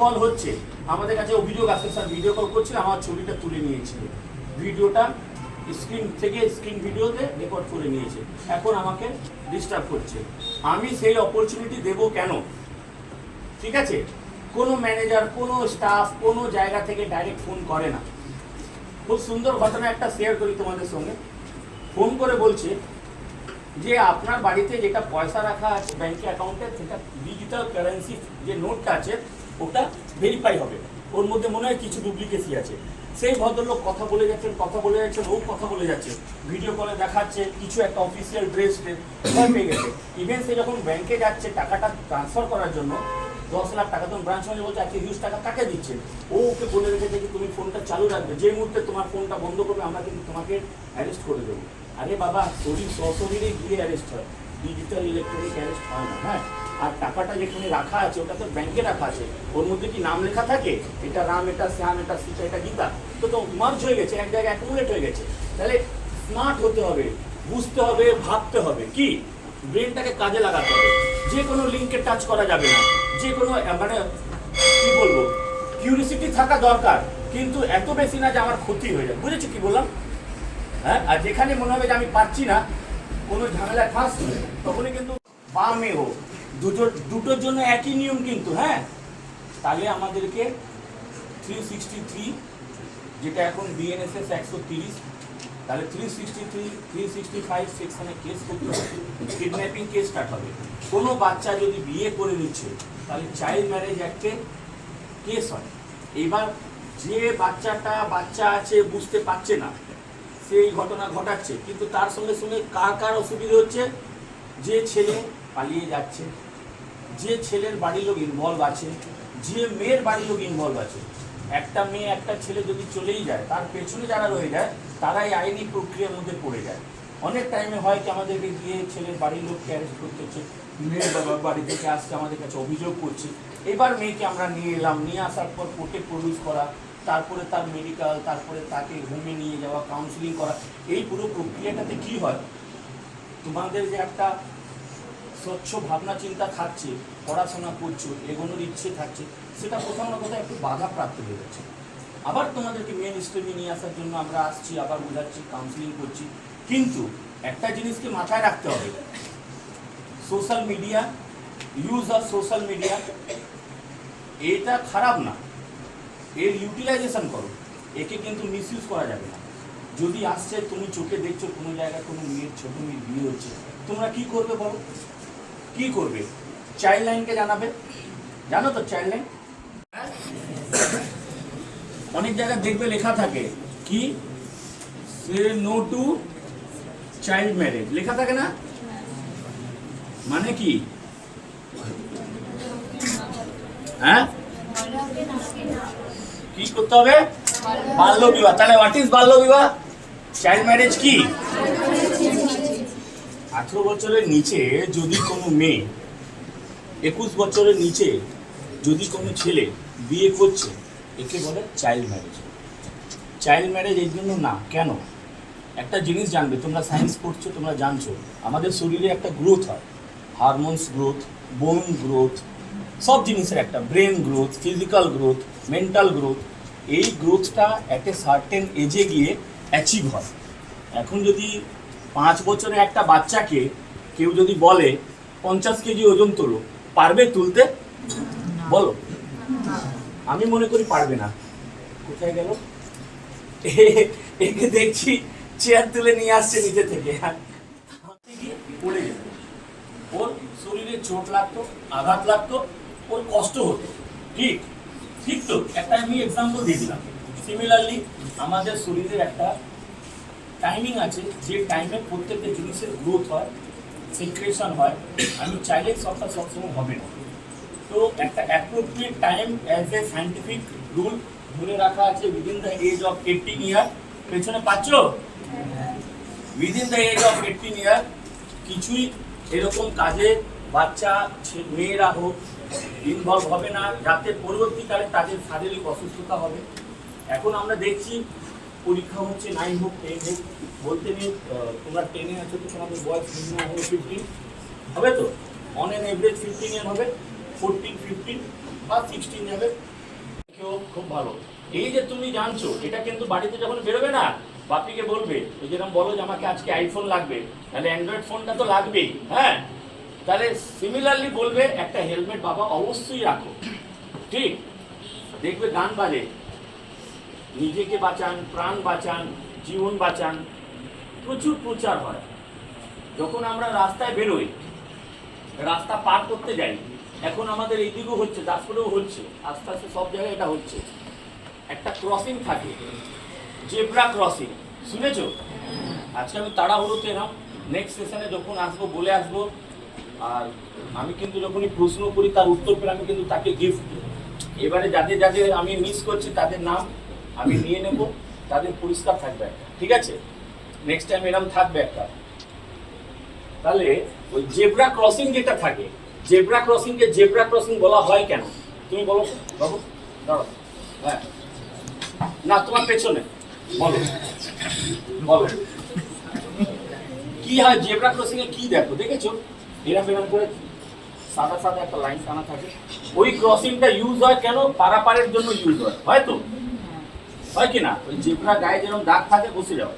Call হচ্ছে, আমাদের কাছে অভিযোগ আসছে স্যার ভিডিও কল করছিল, আমার ছবিটা তুলে নিয়েছিল। ভিডিওটা স্ক্রিন থেকে স্ক্রিন ভিডিওতে রেকর্ড করে নিয়েছে। এখন আমাকে ডিস্টার্ব করছে। আমি সেই অপরচুনিটি দেব কেন? ঠিক আছে? কোনো ম্যানেজার কোনো স্টাফ কোনো জায়গা থেকে ডাইরেক্ট ফোন করে না। খুব সুন্দর ঘটনা একটা শেয়ার করি তোমাদের সঙ্গে। ফোন করে বলছে যে, আপনার বাড়িতে যেটা পয়সা রাখা আছে ব্যাংকে অ্যাকাউন্টে সেটা ডিজিটাল কারেন্সি যে নোটটা আছে ওটা ভেরিফাই হবে। ওর মধ্যে মনে হয় কিছু ডুপ্লিকেসি আছে। সেই ভদ্রলোক কথা বলে যাচ্ছেন, কথা বলে যাচ্ছেন, ও কথা বলে যাচ্ছে। ভিডিও কলে দেখাচ্ছে, কিছু একটা অফিসিয়াল ড্রেস পেয়ে গেছে। ইভেন সে যখন ব্যাংকে যাচ্ছে, টাকাটা ট্রান্সফার করার জন্য, দশ লাখ টাকা, তখন ব্রাঞ্চ ম্যানেজার বলছে, আজকে হিউজ টাকা কাকে দিচ্ছে? ও ওকে বলে রেখেছে যে তুমি ফোনটা চালু রাখবে। যে মুহূর্তে তোমার ফোনটা বন্ধ করবে, আমরা কিন্তু তোমাকে অ্যারেস্ট করে দেবো। আরে বাবা, শরীর সশরীরে গিয়ে অ্যারেস্ট হয়। ডিজিটাল ইলেকট্রনিক অ্যারেস্ট হয় না হ্যাঁ? আর টাকাটা যেখানে রাখা আছে, ওটা তো ব্যাংকে রাখা আছে। ওর মধ্যে কি নাম লেখা থাকে? এটা রাম, এটা শ্যাম, এটা সীতা, এটা গীতা। তো তো মার্জ হয়ে গেছে, এক জায়গায় অ্যাকুমুলেট হয়ে গেছে। তাহলে স্মার্ট হতে হবে, বুঝতে হবে, ভাবতে হবে। কি? ব্রেনটাকে কাজে লাগাতে হবে। যে কোনো লিঙ্কে টাচ করা যাবে না। যে কোনো মানে কি বলব? কিউরিসিটি থাকা দরকার। কিন্তু এত বেশি না যে আমার ক্ষতি হয়ে যায়। বুঝেছ কি বললাম? হ্যাঁ? আর যেখানে মনে হবে যে আমি পারছি না, কোনো ঝামেলা ফাঁসছি তখনই কিন্তু বামে হোক, দুটো দুটোর জন্য একই নিয়ম কিন্তু হ্যাঁ? তাহলে আমাদেরকে থ্রি সিক্সটি থ্রি যেটা এখন বিএনএসএস একশো তিরিশ, তাহলে three sixty three three sixty five সেকশনে কেস করতে হবে কিডন্যাপিং কেস স্টার্ট হবে। কোনো বাচ্চা যদি বিয়ে করে নিচ্ছে, তাহলে চাইল্ড ম্যারেজ অ্যাক্টে কেস হয়। এবার যে বাচ্চাটা বাচ্চা আছে বুঝতে পারছে না, সেই ঘটনা ঘটাচ্ছে, কিন্তু তার সঙ্গে সঙ্গে কার কার অসুবিধা হচ্ছে? যে ছেলে পালিয়ে যাচ্ছে। যে ছেলের বাড়ির লোক ইনভলভ আছে, যে মেয়ের বাড়ির লোক ইনভলভ আছে, একটা মেয়ে একটা ছেলে যদি চলেই যায়, তার পেছনে যারা রয়ে যায়, তারাই আইনি প্রক্রিয়ার মধ্যে পড়ে যায়। অনেক টাইমে হয় কি আমাদেরকে গিয়ে ছেলের বাড়ির লোককে অ্যারেস্ট করতে হচ্ছে, মেয়ের বাড়ি থেকে আসছে, আমাদের কাছে অভিযোগ করছে। এবার মেয়েকে আমরা নিয়ে এলাম, নিয়ে আসার পর কোর্টে প্রডিউস করা, তারপরে তার মেডিকেল তারপরে তাকে হোমে নিয়ে যাওয়া কাউন্সিলিং করা। এই পুরো প্রক্রিয়াটাতে কি হয়? তোমাদের যে একটা স্বচ্ছ ভাবনা, চিন্তা থাকছে, পড়াশোনা করছ, এগোনোর ইচ্ছে থাকছে, সেটা কোথাও না কোথাও একটু বাধা প্রাপ্ত হয়ে যাচ্ছে। আবার তোমাদেরকে মেন স্ট্রিমে নিয়ে আসার জন্য আমরা আসছি, আবার বোঝাচ্ছি কাউন্সিলিং করছি। কিন্তু একটা জিনিসকে মাথায় রাখতে হবে। Social media use of social media এটা খারাপ না। এর ইউটিলাইজেশন করো। একে কিন্তু মিসইউজ করা যাবে না। যদি আসছে, তুমি চোখে দেখছ, কোনো জায়গায় কোনো মেয়ের ছোটো মেয়ের বিয়ে হচ্ছে, তোমরা কি করবে বলো? কি করবে? চাইল্ড লাইনকে জানাবে? জানো তো চাইল্ড লাইন? অনেক জায়গায় দেখবে লেখা থাকে কি? No to child marriage. লেখা থাকে না? মানে কি? হ্যাঁ? কি করতে হবে? বাল্য বিবাহ। তাহলে হোয়াট ইজ বাল্য বিবাহ? চাইল্ড ম্যারেজ কি? আঠেরো বছরের নিচে যদি কোনো মেয়ে, একুশ বছরের নিচে যদি কোনো ছেলে বিয়ে করছে, একে বলে চাইল্ড ম্যারেজ চাইল্ড ম্যারেজ এই জন্য না, কেন? একটা জিনিস জানবে, তোমরা সায়েন্স পড়ছো, তোমরা জানছো, আমাদের শরীরে একটা গ্রোথ হয়। হারমোনস গ্রোথ বোন গ্রোথ সব জিনিসের একটা brain growth physical growth mental growth এই গ্রোথটা একটা সার্টেন এজে গিয়ে অ্যাচিভ হয়। এখন যদি পাঁচ বছরের একটা বাচ্চাকে কেউ যদি বলে পঞ্চাশ কেজি ওজন তোলো, পারবে তুলতে? বলো। আমি মনে করি পারবে না। কোথায় গেল? একে দেখছি চেয়ার তুলে নিয়ে আসছে নিজে থেকে। পড়ে ওর শরীরে চোট লাগতো, আঘাত লাগতো, ওর কষ্ট হতো। ঠিক ঠিক তো? একটা আমি এক্সাম্পল দিয়ে দিলাম। সিমিলারলি আমাদের শরীরের একটা টাইমিং আছে, যে টাইমে প্রত্যেকটা জিনিসের গ্রোথ হয় সিক্রেশন হয়, আমি চাইলে সবটা সবসময় হবে না। তো একটা appropriate time as a scientific rule ধরে রাখা আছে within the age of eighteen year পেছনে পাচ্ছ? Within the age of eighteen year কিছুই এরকম কাজে বাচ্চা মেয়েরা হোক ইনভলভ হবে না। যাতে পরবর্তীকালে তাদের শারীরিক অসুস্থতা হবে। এখন আমরা দেখছি পরীক্ষা হচ্ছে নাইন হোক, টেন হোক, বলতে নেই তোমরা টেনে আছো তো তোমাদের বয়স মিনিমাম হবে ফিফটিন হবে তো? On an average fifteen year হবে ফোরটিন ফিফটিন বা সিক্সটিন যাবে কেউ খুব ভালো। এই যে তুমি জানছো, এটা কিন্তু বাড়িতে যখন বেরোবে না, বাপিকে বলবে ওই যেরকম বলো যে আমাকে আজকে আইফোন লাগবে, তাহলে অ্যান্ড্রয়েড ফোনটা তো লাগবেই হ্যাঁ? তাহলে সিমিলারলি বলবে, একটা হেলমেট বাবা অবশ্যই রাখো। ঠিক? দেখবে গান বাজে। নিজেকে বাঁচান, প্রাণ বাঁচান, জীবন বাঁচান। প্রচুর প্রচার হয়। যখন আমরা রাস্তায় বেরোই, রাস্তা পার করতে যাই, এখন আমাদের এইদিকেও হচ্ছে, দাসপুরেও হচ্ছে, আস্তে আস্তে সব জায়গায় এটা হচ্ছে। একটা ক্রসিং থাকে জেব্রা ক্রসিং শুনেছো? আজকে আমি তাড়াহুড়োতে এলাম নেক্সট সেশনে যখন আসব, বলে আসব, আর আমি কিন্তু যখনই প্রশ্ন করি, তার উত্তর পেলে আমি কিন্তু তাকে গিফট এবারে যাদের যাদের আমি মিস করছি, তাদের নাম আমি নিয়ে নেব, তাদের পরিষ্কার থাকবে একটা। ঠিক আছে? নেক্সট টাইম এরকম থাকবে একটা। তাহলে ওই জেব্রা ক্রসিং যেটা থাকে, জেব্রা ক্রসিং কে জেব্রা ক্রসিং বলা হয় কেন? তুমি বলো বাবু, দাঁড়াও। হ্যাঁ। না, তোমার পেছনে। বলো। বলো। কি হয়, জেব্রা ক্রসিং এ কি দেখো, দেখেছ? এরম এরম করে সাদা সাদা একটা লাইন টানা থাকে। ওই ক্রসিংটা ইউজ হয় কেন? পারাপারের জন্য ইউজ হয়। হয়তো হয় কি না ওই জিপরা গায়ে যেরকম দাগ থাকে বসে যাও।